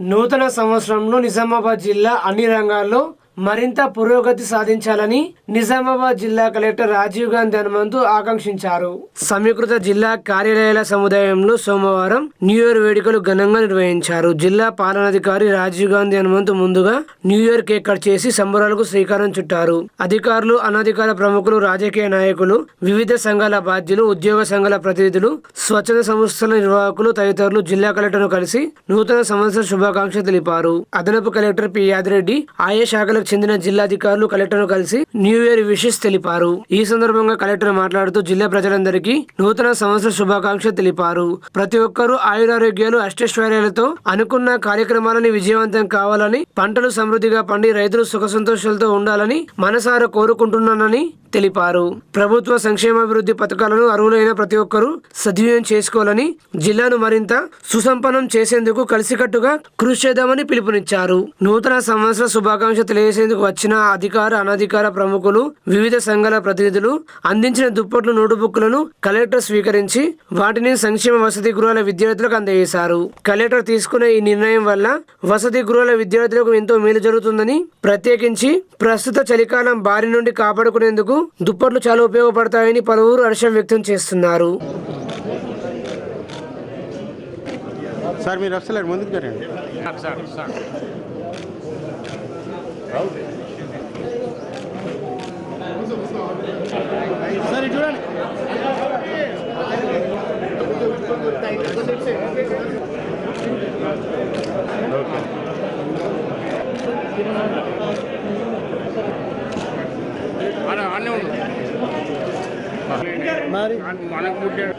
నూతన సంవత్సరంలో నిజామాబాద్ జిల్లా అన్ని రంగాల్లో మరింత పురోగతి సాధించాలని నిజామాబాద్ జిల్లా కలెక్టర్ రాజీవ్ గాంధీ హనుమంతు ఆకాంక్షించారు. సమీకృత జిల్లా కార్యాలయాల సముదాయంలో సోమవారం న్యూ ఇయర్ వేడుకలు ఘనంగా నిర్వహించారు. జిల్లా పాలనాధికారి రాజీవ్ గాంధీ హనుమంతు ముందుగా న్యూ ఇయర్ కేక్ కట్ చేసి సంబరాలకు శ్రీకారం చుట్టారు. అధికారులు అనధికార ప్రముఖులు రాజకీయ నాయకులు వివిధ సంఘాల బాధ్యులు ఉద్యోగ సంఘాల ప్రతినిధులు స్వచ్ఛంద సంస్థల నిర్వాహకులు తదితరులు జిల్లా కలెక్టర్ను కలిసి నూతన సంవత్సర శుభాకాంక్షలు తెలిపారు. అదనపు కలెక్టర్ పి యాదిరెడ్డి ఆయా శాఖలకు చెందిన జిల్లాధికారులు కలెక్టర్ను కలిసి న్యూ ఇయర్ విషెస్ తెలిపారు. ఈ సందర్భంగా కలెక్టర్ మాట్లాడుతూ జిల్లా ప్రజలందరికీ నూతన సంవత్సర శుభాకాంక్షలు తెలిపారు. ప్రతి ఒక్కరూ ఆయురారోగ్యాలు అష్టైశ్వర్యాలతో అనుకున్న కార్యక్రమాలని విజయవంతం కావాలని పంటలు సమృద్ధిగా పండి రైతులు సుఖ సంతోషాలతో ఉండాలని మనసారా కోరుకుంటున్నానని తెలిపారు. ప్రభుత్వ సంక్షేమాభివృద్ధి పథకాలను అర్హులైన ప్రతి ఒక్కరూ సద్వినియోగం చేసుకోవాలని జిల్లాను మరింత సుసంపన్నం చేసేందుకు కలిసికట్టుగా కృషి చేద్దామని పిలుపునిచ్చారు. నూతన సంవత్సర శుభాకాంక్ష తెలియజేసేందుకు వచ్చిన అధికార అనధికార ప్రముఖులు వివిధ సంఘాల ప్రతినిధులు అందించిన దుప్పట్లు నోటుబుక్లను కలెక్టర్ స్వీకరించి వాటిని సంక్షేమ వసతి గృహాల విద్యార్థులకు అందజేశారు. కలెక్టర్ తీసుకునే ఈ నిర్ణయం వల్ల వసతి గృహాల విద్యార్థులకు ఎంతో మేలు జరుగుతుందని ప్రత్యేకించి ప్రస్తుత చలికాలం బారి నుండి కాపాడుకునేందుకు దుప్పట్లు చాలా ఉపయోగపడతాయని పలువురు హర్షం వ్యక్తం చేస్తున్నారు. సార్ మీరు వస్తలేరు. ముందుకు జరగండి సార్ ఇటు చూడండి. అన్నీ మరి మనకు పుట్టాడు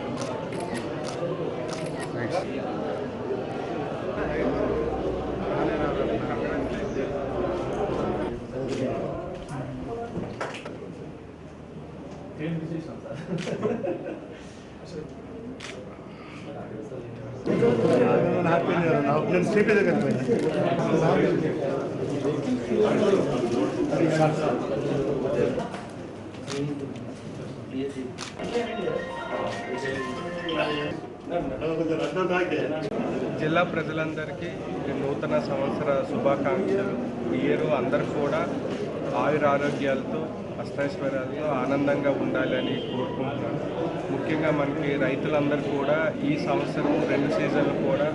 నేను స్టేట్ దగ్గర జిల్లా ప్రజలందరికీ నూతన సంవత్సర శుభాకాంక్షలు. ఈ ఇయర్ అందరూ కూడా ఆయుర ఆరోగ్యాలతో అష్టైశ్వర్యాలతో ఆనందంగా ఉండాలని కోరుకుంటున్నాను. ముఖ్యంగా మనకి రైతులందరూ కూడా ఈ సంవత్సరం రెండు సీజన్లు కూడా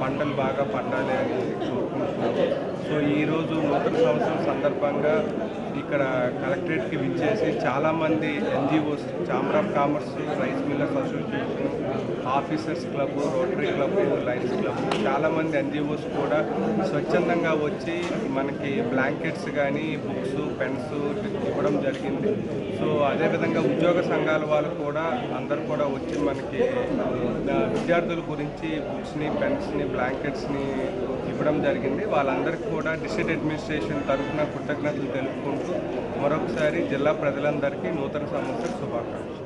పంటలు బాగా పండాలి అని కోరుకుంటున్నాను సో ఈరోజు మొదటి సంవత్సరం సందర్భంగా ఇక్కడ కలెక్టరేట్కి విచ్చేసి చాలామంది NGOs chamber of commerce rice millers association officers club Rotary club lions club చాలామంది ఎన్జిఓస్ కూడా స్వచ్ఛందంగా వచ్చి మనకి బ్లాంకెట్స్ కానీ బుక్స్ పెన్స్ ఇవ్వడం జరిగింది. సో అదేవిధంగా ఉద్యోగ సంఘాల వాళ్ళు కూడా అందరు కూడా వచ్చి మనకి విద్యార్థుల గురించి బుక్స్ని పెన్స్ని బ్లాంకెట్స్ని ఇవ్వడం జరిగింది. వాళ్ళందరికీ కూడా డిస్ట్రిక్ట్ అడ్మినిస్ట్రేషన్ తరఫున కృతజ్ఞతలు తెలుపుకుంటూ మరొకసారి జిల్లా ప్రజలందరికీ నూతన సంవత్సర శుభాకాంక్షలు.